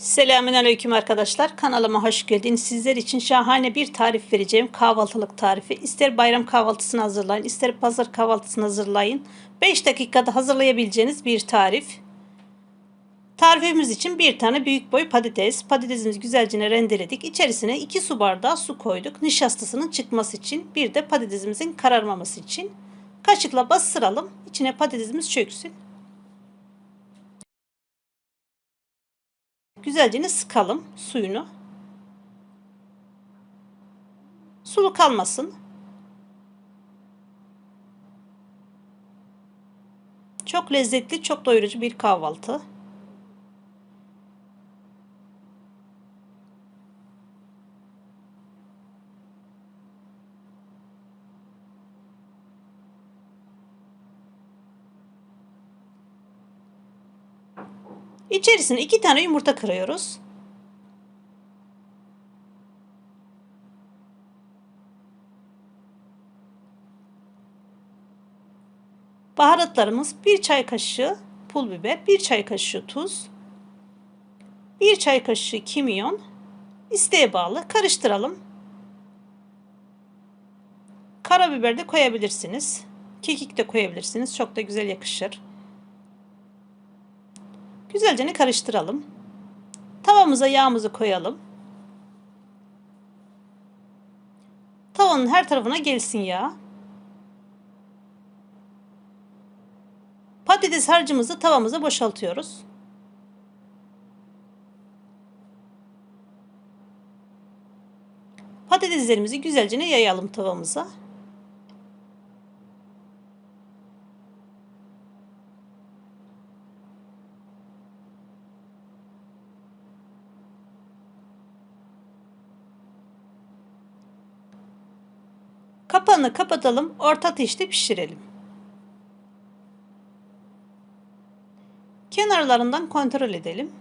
Selamünaleyküm arkadaşlar. Kanalıma hoş geldiniz. Sizler için şahane bir tarif vereceğim. Kahvaltılık tarifi. İster bayram kahvaltısını hazırlayın, ister pazar kahvaltısını hazırlayın. 5 dakikada hazırlayabileceğiniz bir tarif. Tarifimiz için bir tane büyük boy patates. Patatesimizi güzelce rendeledik. İçerisine 2 su bardağı su koyduk. Nişastasının çıkması için. Bir de patatesimizin kararmaması için. Kaşıkla bastıralım. İçine patatesimiz çöksün. Güzelce sıkalım suyunu. Sulu kalmasın. Çok lezzetli, çok doyurucu bir kahvaltı. İçerisine iki tane yumurta kırıyoruz. Baharatlarımız bir çay kaşığı pul biber, bir çay kaşığı tuz, bir çay kaşığı kimyon, isteğe bağlı karıştıralım. Karabiber de koyabilirsiniz. Kekik de koyabilirsiniz. Çok da güzel yakışır. Güzelce karıştıralım. Tavamıza yağımızı koyalım. Tavanın her tarafına gelsin yağ. Patates harcımızı tavamıza boşaltıyoruz. Patateslerimizi güzelce yayalım tavamıza. Kapağını kapatalım. Orta ateşte pişirelim. Kenarlarından kontrol edelim.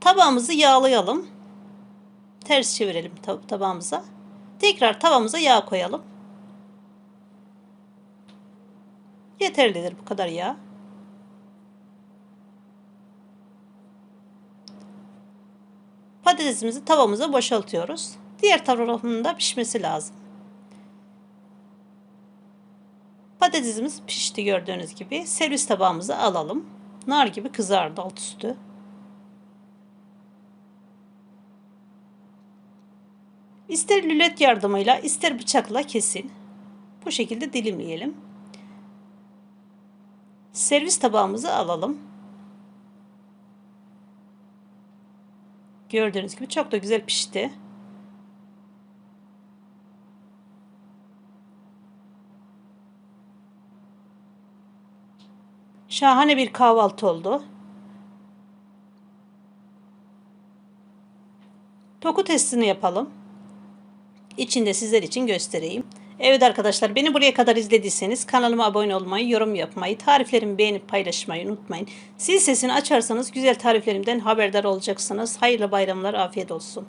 Tabağımızı yağlayalım. Ters çevirelim tab tabağımıza. Tekrar tavamıza yağ koyalım. Yeterlidir bu kadar yağ. Patatesimizi tavamıza boşaltıyoruz. Diğer tarafının da pişmesi lazım. Patatesimiz pişti gördüğünüz gibi. Servis tabağımıza alalım. Nar gibi kızardı alt üstü. İster lület yardımıyla ister bıçakla kesin. Bu şekilde dilimleyelim. Servis tabağımızı alalım. Gördüğünüz gibi çok da güzel pişti. Şahane bir kahvaltı oldu. Toku testini yapalım. İçinde sizler için göstereyim. Evet arkadaşlar beni buraya kadar izlediyseniz kanalıma abone olmayı, yorum yapmayı, tariflerimi beğenip paylaşmayı unutmayın. Siz sesini açarsanız güzel tariflerimden haberdar olacaksınız. Hayırlı bayramlar, afiyet olsun.